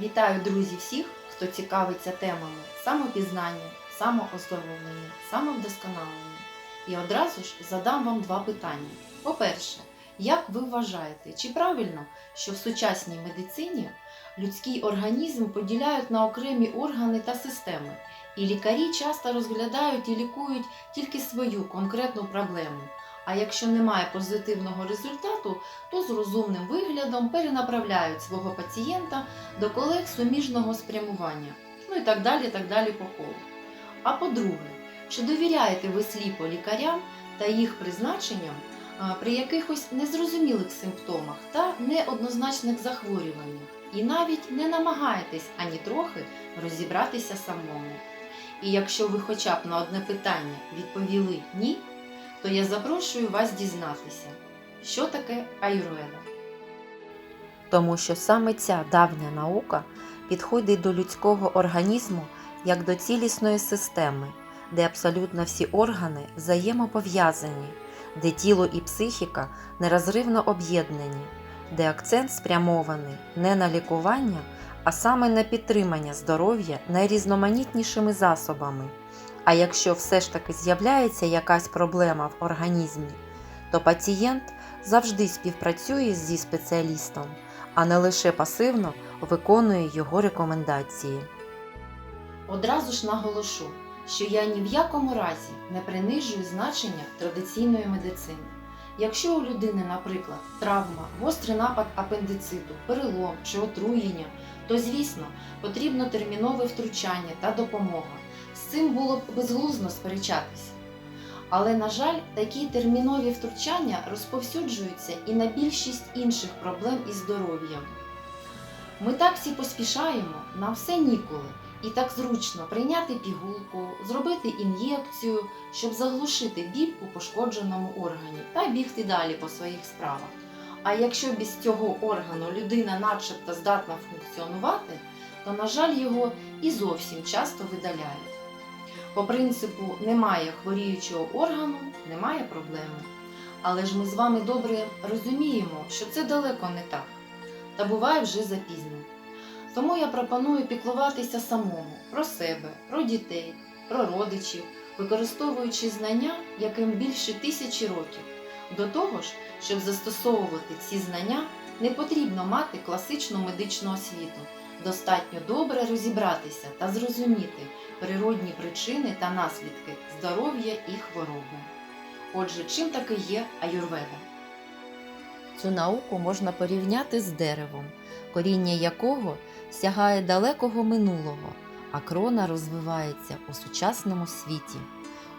Вітаю друзі всіх, хто цікавиться темами самопізнання, самооздоровлення, самовдосконалення. І одразу ж задам вам два питання. По-перше, як ви вважаєте, чи правильно, що в сучасній медицині людський організм поділяють на окремі органи та системи, і лікарі часто розглядають і лікують тільки свою конкретну проблему. А якщо немає позитивного результату, то з розумним виглядом перенаправляють свого пацієнта до колег суміжного спрямування. Ну і так далі, так далі по колу. А по-друге, чи довіряєте ви сліпо лікарям та їх призначенням при якихось незрозумілих симптомах та неоднозначних захворюваннях, і навіть не намагаєтесь ані трохи розібратися самому. І якщо ви хоча б на одне питання відповіли ні, то я запрошую вас дізнатися, що таке аюрведа. тому що саме ця давня наука підходить до людського організму як до цілісної системи, де абсолютно всі органи взаємопов'язані, де тіло і психіка нерозривно об'єднані, де акцент спрямований не на лікування, а саме на підтримання здоров'я найрізноманітнішими засобами. А якщо все ж таки з'являється якась проблема в організмі, то пацієнт завжди співпрацює зі спеціалістом, а не лише пасивно виконує його рекомендації. Одразу ж наголошу, що я ні в якому разі не принижую значення традиційної медицини. Якщо у людини, наприклад, травма, гострий напад апендициту, перелом чи отруєння, то звісно потрібно термінове втручання та допомога. Цим було б безглуздно сперечатися. Але, на жаль, такі термінові втручання розповсюджуються і на більшість інших проблем із здоров'ям. Ми так всі поспішаємо, нам все ніколи, і так зручно прийняти пігулку, зробити ін'єкцію, щоб заглушити біль у пошкодженому органі та бігти далі по своїх справах. А якщо без цього органу людина начебто здатна функціонувати, то, на жаль, його і зовсім часто видаляють. По принципу немає хворіючого органу, немає проблеми. Але ж ми з вами добре розуміємо, що це далеко не так, та буває вже запізно. Тому я пропоную піклуватися самому про себе, про дітей, про родичів, використовуючи знання, яким більше тисячі років. До того ж, щоб застосовувати ці знання, не потрібно мати класичну медичну освіту. Достатньо добре розібратися та зрозуміти природні причини та наслідки здоров'я і хвороби. Отже, чим таки є аюрведа? Цю науку можна порівняти з деревом, коріння якого сягає далекого минулого, а крона розвивається у сучасному світі.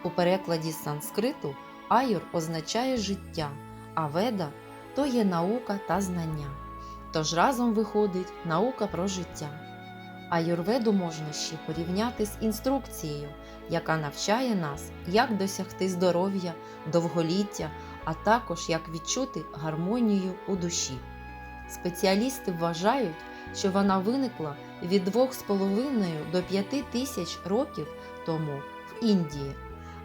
У перекладі з санскриту аюр означає життя, а веда то є наука та знання. Тож разом виходить наука про життя. Аюрведу можна ще порівняти з інструкцією, яка навчає нас, як досягти здоров'я, довголіття, а також як відчути гармонію у душі. Спеціалісти вважають, що вона виникла від 2,5 до 5 тисяч років тому в Індії.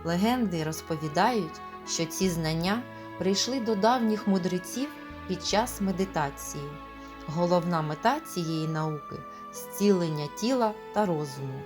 Легенди розповідають, що ці знання прийшли до давніх мудреців під час медитації. Головна мета цієї науки зцілення тіла та розуму.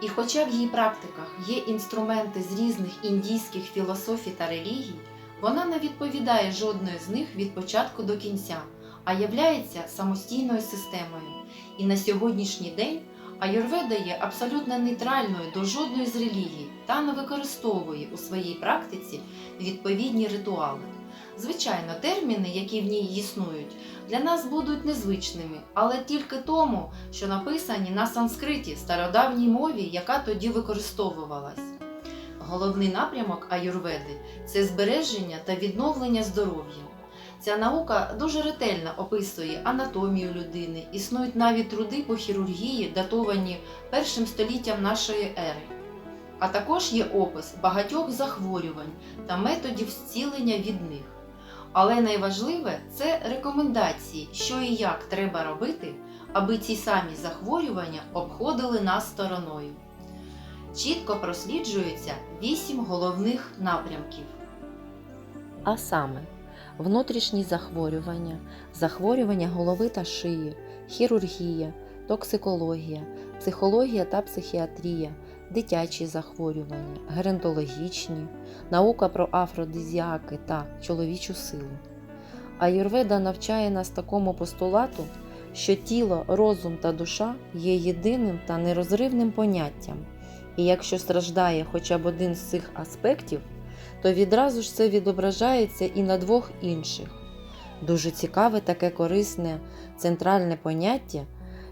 І хоча в її практиках є інструменти з різних індійських філософій та релігій, вона не відповідає жодної з них від початку до кінця, а являється самостійною системою. І на сьогоднішній день аюрведа є абсолютно нейтральною до жодної з релігій та не використовує у своїй практиці відповідні ритуали. Звичайно, терміни, які в ній існують, для нас будуть незвичними, але тільки тому, що написані на санскриті стародавній мові, яка тоді використовувалась. Головний напрямок аюрведи це збереження та відновлення здоров'я. Ця наука дуже ретельно описує анатомію людини, існують навіть труди по хірургії, датовані першим століттям нашої ери. А також є опис багатьох захворювань та методів зцілення від них. Але найважливе це рекомендації, що і як треба робити, аби ці самі захворювання обходили нас стороною. Чітко просліджується вісім головних напрямків. А саме внутрішні захворювання, захворювання голови та шиї, хірургія, токсикологія, психологія та психіатрія, дитячі захворювання, геронтологічні, наука про афродизіаки та чоловічу силу. Аюрведа навчає нас такому постулату, що тіло, розум та душа є єдиним та нерозривним поняттям, і якщо страждає хоча б один з цих аспектів, то відразу ж це відображається і на двох інших. Дуже цікаве таке корисне центральне поняття,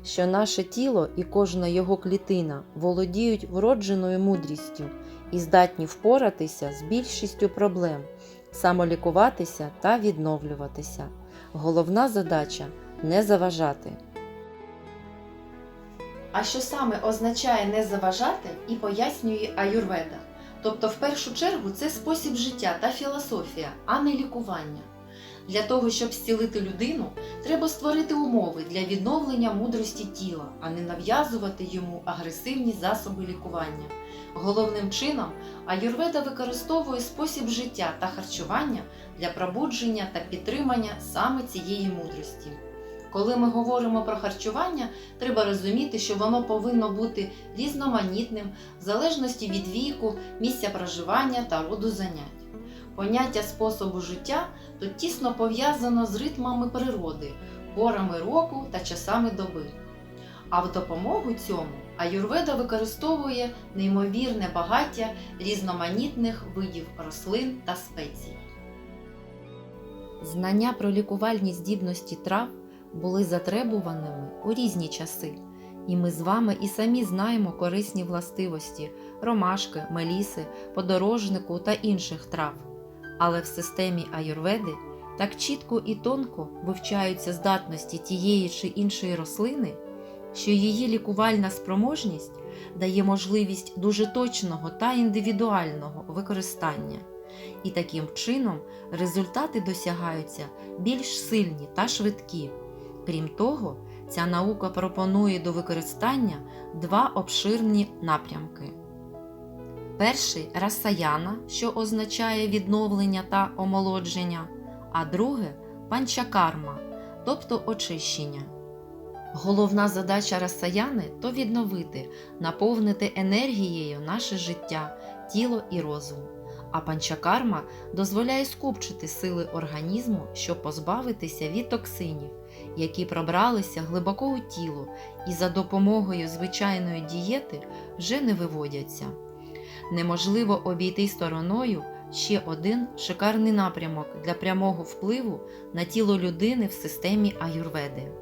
що наше тіло і кожна його клітина володіють вродженою мудрістю і здатні впоратися з більшістю проблем, самолікуватися та відновлюватися. Головна задача не заважати. А що саме означає не заважати і пояснює аюрведа. Тобто, в першу чергу, це спосіб життя та філософія, а не лікування. Для того, щоб зцілити людину, треба створити умови для відновлення мудрості тіла, а не нав'язувати йому агресивні засоби лікування. Головним чином аюрведа використовує спосіб життя та харчування для пробудження та підтримання саме цієї мудрості. Коли ми говоримо про харчування, треба розуміти, що воно повинно бути різноманітним в залежності від віку, місця проживання та роду занять. Поняття способу життя тут тісно пов'язано з ритмами природи, порами року та часами доби. А в допомогу цьому аюрведа використовує неймовірне багаття різноманітних видів рослин та спецій. Знання про лікувальні здібності трав були затребуваними у різні часи, і ми з вами і самі знаємо корисні властивості ромашки, меліси, подорожнику та інших трав. Але в системі аюрведи так чітко і тонко вивчаються здатності тієї чи іншої рослини, що її лікувальна спроможність дає можливість дуже точного та індивідуального використання. І таким чином результати досягаються більш сильні та швидкі. Крім того, ця наука пропонує до використання два обширні напрямки. Перший расаяна, що означає відновлення та омолодження, а друге панчакарма, тобто очищення. Головна задача расаяни то відновити, наповнити енергією наше життя, тіло і розум. А панчакарма дозволяє скупчити сили організму, щоб позбавитися від токсинів, які пробралися глибоко у тіло і за допомогою звичайної дієти вже не виводяться. Неможливо обійти стороною ще один шикарний напрямок для прямого впливу на тіло людини в системі аюрведи.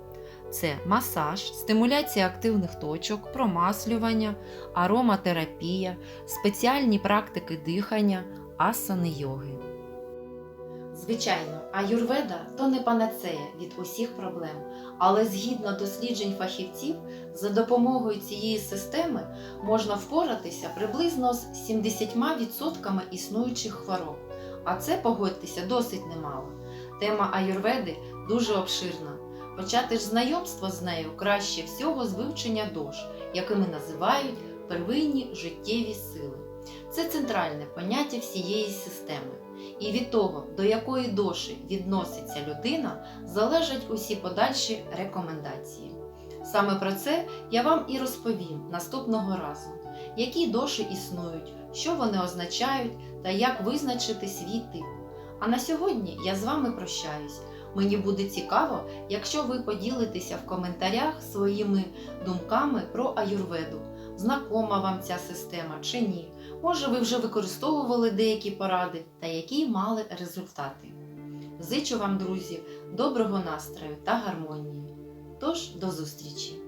Це масаж, стимуляція активних точок, промаслювання, ароматерапія, спеціальні практики дихання, асани йоги. Звичайно, аюрведа то не панацея від усіх проблем, але згідно досліджень фахівців, за допомогою цієї системи можна впоратися приблизно з 70% існуючих хвороб. А це, погодьтеся, досить немало. Тема аюрведи дуже обширна. Почати ж знайомство з нею краще всього з вивчення дож, якими називають первинні життєві сили. Це центральне поняття всієї системи. І від того, до якої доші відноситься людина, залежать усі подальші рекомендації. Саме про це я вам і розповім наступного разу, які доші існують, що вони означають та як визначити свій тип. А на сьогодні я з вами прощаюсь. Мені буде цікаво, якщо ви поділитеся в коментарях своїми думками про аюрведу. Знакома вам ця система чи ні? Може, ви вже використовували деякі поради та які мали результати. Зичу вам, друзі, доброго настрою та гармонії. Тож, до зустрічі!